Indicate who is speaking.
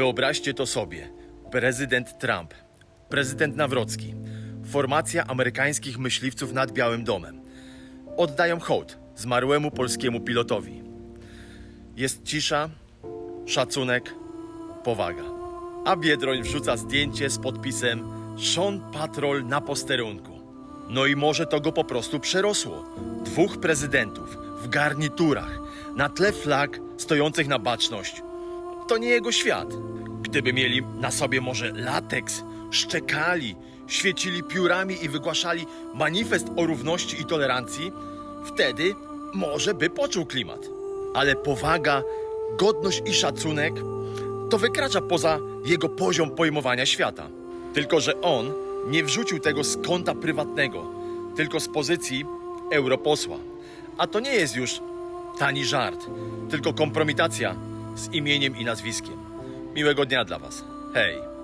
Speaker 1: Wyobraźcie to sobie. Prezydent Trump, prezydent Nawrocki, formacja amerykańskich myśliwców nad Białym Domem. Oddają hołd zmarłemu polskiemu pilotowi. Jest cisza, szacunek, powaga. A Biedroń wrzuca zdjęcie z podpisem Sean Patrol na posterunku. No i może to go po prostu przerosło. Dwóch prezydentów w garniturach, na tle flag stojących na baczność. To nie jego świat. Gdyby mieli na sobie może lateks, szczekali, świecili piórami i wygłaszali manifest o równości i tolerancji, wtedy może by poczuł klimat. Ale powaga, godność i szacunek to wykracza poza jego poziom pojmowania świata. Tylko, że on nie wrzucił tego z konta prywatnego, tylko z pozycji europosła. A to nie jest już tani żart, tylko kompromitacja z imieniem i nazwiskiem. Miłego dnia dla Was. Hej!